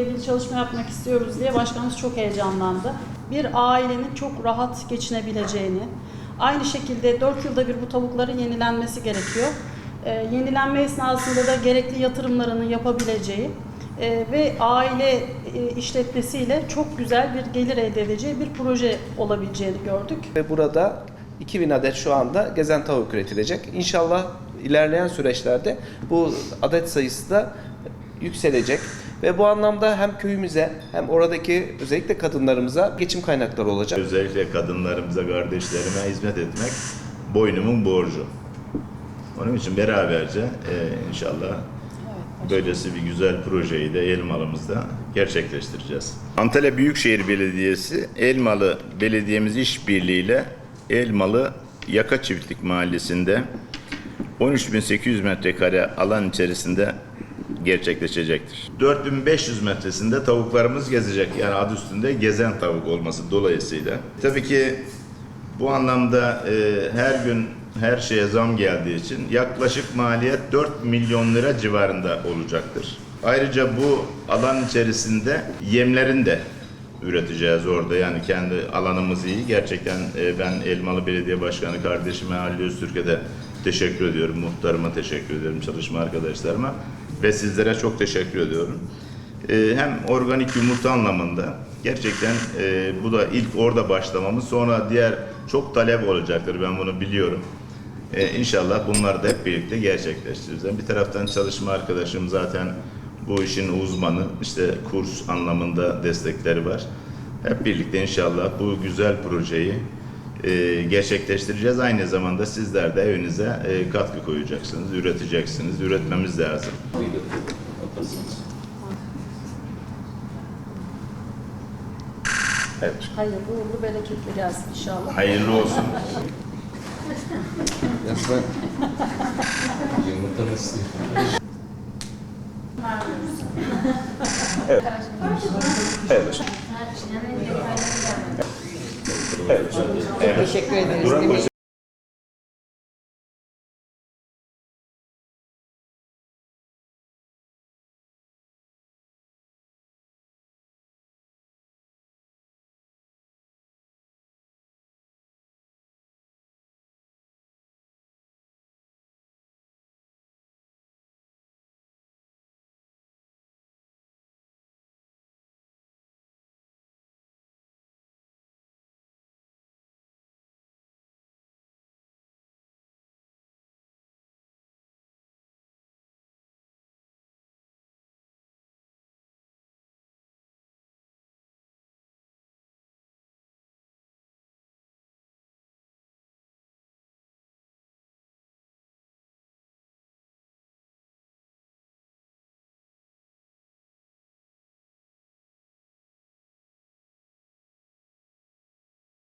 ilgili çalışma yapmak istiyoruz diye başkanımız çok heyecanlandı. Bir ailenin çok rahat geçinebileceğini, aynı şekilde 4 yılda bir bu tavukların yenilenmesi gerekiyor. Ee, yenilenme esnasında da gerekli yatırımlarının yapabileceği e, ve aile e, işletmesiyle çok güzel bir gelir elde edeceği bir proje olabileceğini gördük. Ve burada 2000 adet şu anda gezen tavuk üretilecek. İnşallah ilerleyen süreçlerde bu adet sayısı da yükselecek. Ve bu anlamda hem köyümüze hem oradaki özellikle kadınlarımıza geçim kaynakları olacak. Özellikle kadınlarımıza, kardeşlerime hizmet etmek boynumun borcu. Onun için beraberce e, inşallah böylesi bir güzel projeyi de Elmalı'mızda gerçekleştireceğiz. Antalya Büyükşehir Belediyesi Elmalı Belediyemiz işbirliğiyle Elmalı Yaka Çiftlik Mahallesi'nde 13.800 metrekare alan içerisinde gerçekleşecektir. 4500 metresinde tavuklarımız gezecek. Yani adı üstünde gezen tavuk olması dolayısıyla. Tabii ki bu anlamda e, her gün her şeye zam geldiği için yaklaşık maliyet 4 milyon lira civarında olacaktır. Ayrıca bu alan içerisinde yemlerin de üreteceğiz orada. Yani kendi alanımız iyi. Gerçekten e, ben Elmalı Belediye Başkanı kardeşime Ali Öztürk'e de teşekkür ediyorum. Muhtarıma teşekkür ediyorum. Çalışma arkadaşlarıma. Ve sizlere çok teşekkür ediyorum. E, hem organik yumurta anlamında gerçekten e, bu da ilk orada başlamamız. Sonra diğer çok talep olacaktır. Ben bunu biliyorum. E, inşallah bunları da hep birlikte gerçekleştireceğiz. Bir taraftan çalışma arkadaşım zaten bu işin uzmanı. İşte kurs anlamında destekleri var. Hep birlikte inşallah bu güzel projeyi e, gerçekleştireceğiz. Aynı zamanda sizler de evinize e, katkı koyacaksınız, üreteceksiniz. Üretmemiz lazım. Evet. Hayırlı uğurlu bereketli gelsin inşallah. Hayırlı olsun. Evet. Evet. Teşekkür ederiz. Duran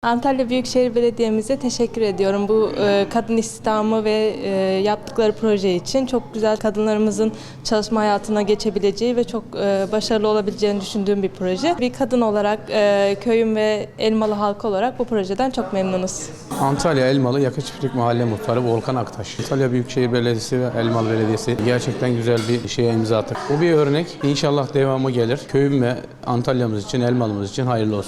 Antalya Büyükşehir Belediye'mize teşekkür ediyorum bu e, kadın istihdamı ve e, yaptıkları proje için. Çok güzel kadınlarımızın çalışma hayatına geçebileceği ve çok e, başarılı olabileceğini düşündüğüm bir proje. Bir kadın olarak e, köyüm ve Elmalı halkı olarak bu projeden çok memnunuz. Antalya Elmalı Çiftlik Mahalle Muhtarı Volkan Aktaş. Antalya Büyükşehir Belediyesi ve Elmalı Belediyesi gerçekten güzel bir şeye imza attık. Bu bir örnek. İnşallah devamı gelir. Köyüm ve Antalya'mız için, Elmalımız için hayırlı olsun.